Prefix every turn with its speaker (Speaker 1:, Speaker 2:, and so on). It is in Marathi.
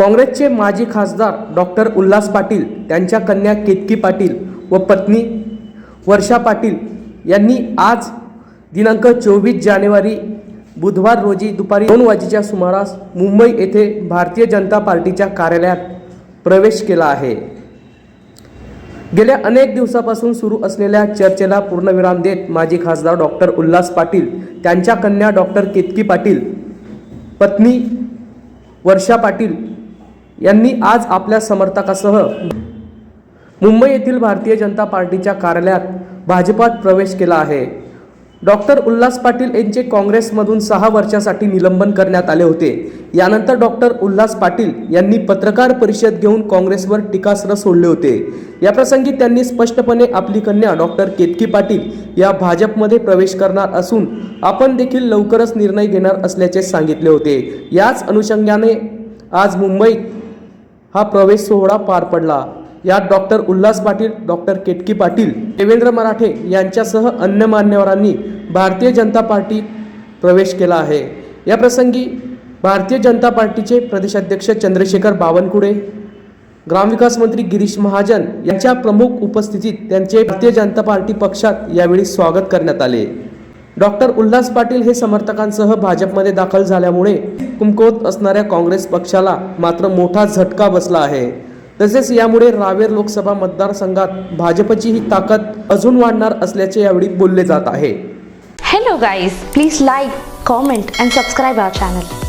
Speaker 1: काँग्रेसचे माजी खासदार डॉक्टर उल्हास पाटील त्यांच्या कन्या केतकी पाटील व पत्नी वर्षा पाटील यांनी आज दिनांक चोवीस जानेवारी बुधवार रोजी दुपारी दोन वाजेच्या सुमारास मुंबई येथे भारतीय जनता पार्टीच्या कार्यालयात प्रवेश केला आहे. गेल्या अनेक दिवसापासून सुरू असलेल्या चर्चेला पूर्णविराम देत माजी खासदार डॉक्टर उल्हास पाटील त्यांच्या कन्या डॉक्टर केतकी पाटील पत्नी वर्षा पाटील यांनी आज आपल्या समर्थकासह मुंबई येथील भारतीय जनता पार्टीच्या कार्यालयात भाजपात प्रवेश केला आहे. डॉक्टर उल्हास पाटील यांचे काँग्रेसमधून सहा वर्षासाठी निलंबन करण्यात आले होते. यानंतर डॉक्टर उल्हास पाटील यांनी पत्रकार परिषद घेऊन काँग्रेसवर टीकास्त्र सोडले होते. याप्रसंगी त्यांनी स्पष्टपणे आपली कन्या डॉक्टर केतकी पाटील या भाजपमध्ये प्रवेश करणार असून आपण देखील लवकरच निर्णय घेणार असल्याचे सांगितले होते. याच अनुषंगाने आज मुंबईत हा प्रवेश सोहळा पार पडला. यात डॉक्टर उल्हास पाटील डॉक्टर केटकी पाटील देवेंद्र मराठे यांच्यासह अन्य मान्यवरांनी भारतीय जनता पार्टीत प्रवेश केला आहे. या प्रसंगी भारतीय जनता पार्टीचे प्रदेशाध्यक्ष चंद्रशेखर बावनकुळे ग्रामविकास मंत्री गिरीश महाजन यांच्या प्रमुख उपस्थितीत त्यांचे भारतीय जनता पार्टी पक्षात यावेळी स्वागत करण्यात आले. डॉक्टर उल्हास पाटील हे समर्थकांसह भाजपमध्ये दाखल झाल्यामुळे कुमकवत असणाऱ्या काँग्रेस पक्षाला मात्र मोठा झटका बसला आहे. तसेच यामुळे रावेर लोकसभा मतदारसंघात भाजपची ही ताकद अजून वाढणार असल्याचे यावेळी बोलले जात आहे.
Speaker 2: Hello guys please like comment and subscribe our channel